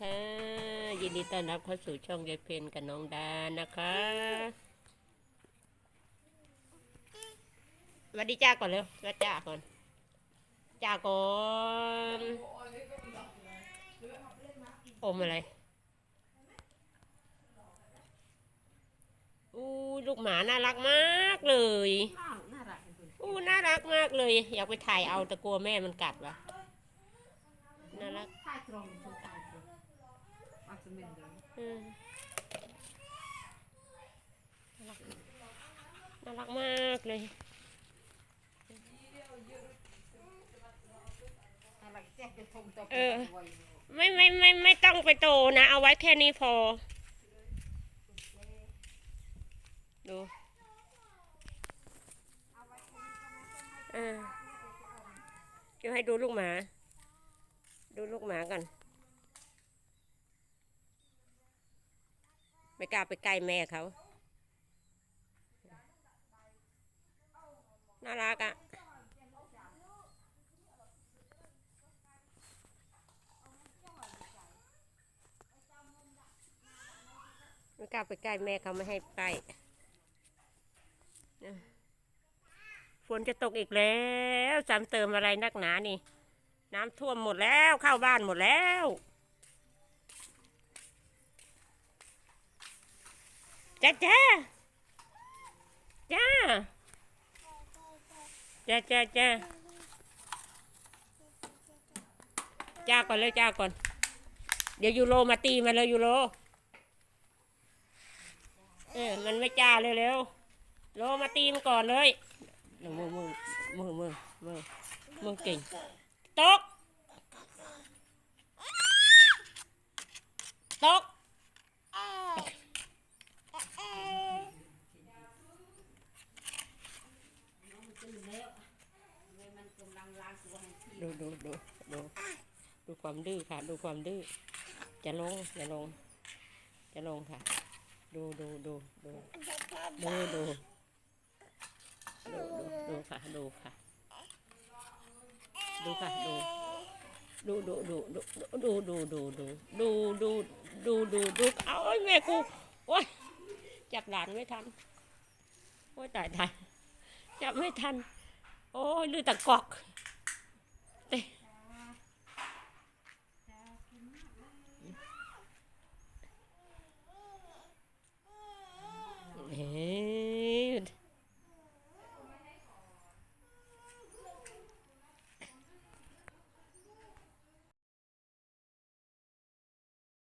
ค่ะยินดีต้อนรับเข้าสู่ช่องยายเพนกับน้องดานะคะสวัสดีจ้าก่อนเร็วสวัสดีจ้าก่อนจ้าก่อนอมอะไรอู้ลูกหมาน่ารักมากเลยอ้าวน่ารักจริงอู้น่ารักมากเลย อยากไปถ่ายเอาแต่กลัวแม่มันกัดวะน่ารัก ๆใต้ตรงถูกใต้ตรง อัศมินเลยอืมน่ารักมากเลยน่ารักแจ๊กจะทงตัวเออ ไม่ไม่ไม่ไม่ต้องไปโตนะ เอาไว้แค่นี้พอ ดูเออเดี๋ยวให้ดูลูกหมา ดูลูกหมากัน ไม่กล้าไปใกล้แม่เขา น่ารักอะ่ะไม่กล้าไปใกล้แม่เขาไม่ให้ใกล้ฝนจะตกอีกแล้วซ้ำเติมอะไรนักหนานี่ น้ำท่วมหมดแล้วเข้าบ้านหมดแล้ว จ้าจ้าจ้าจ้าจ้าจ้าจ้าก่อนเลยจ้าก่อน เดี๋ยวยูโรมาตีมาเลยยูโรเออมันไม่จ้าเร็วๆโลมาตีมันก่อนเลยมือมือมือมือมือมือเก่งตกตก ดูดูดูดูดูความดื้อค่ะ ดูความดื้อจะลงจะลง จะลงค่ะ ดูดูดูดูดูดูดูดูดูค่ะดูค่ะ ดูค่ะดูดูดูดูดูดูดูดูดูดูดูดูดูดูเอาไอ้แม่กูโอ้ยจับหลานไม่ทันโอ้ยตายตายจับไม่ทัน โอ้ยลือตะกอก เตะเฮ้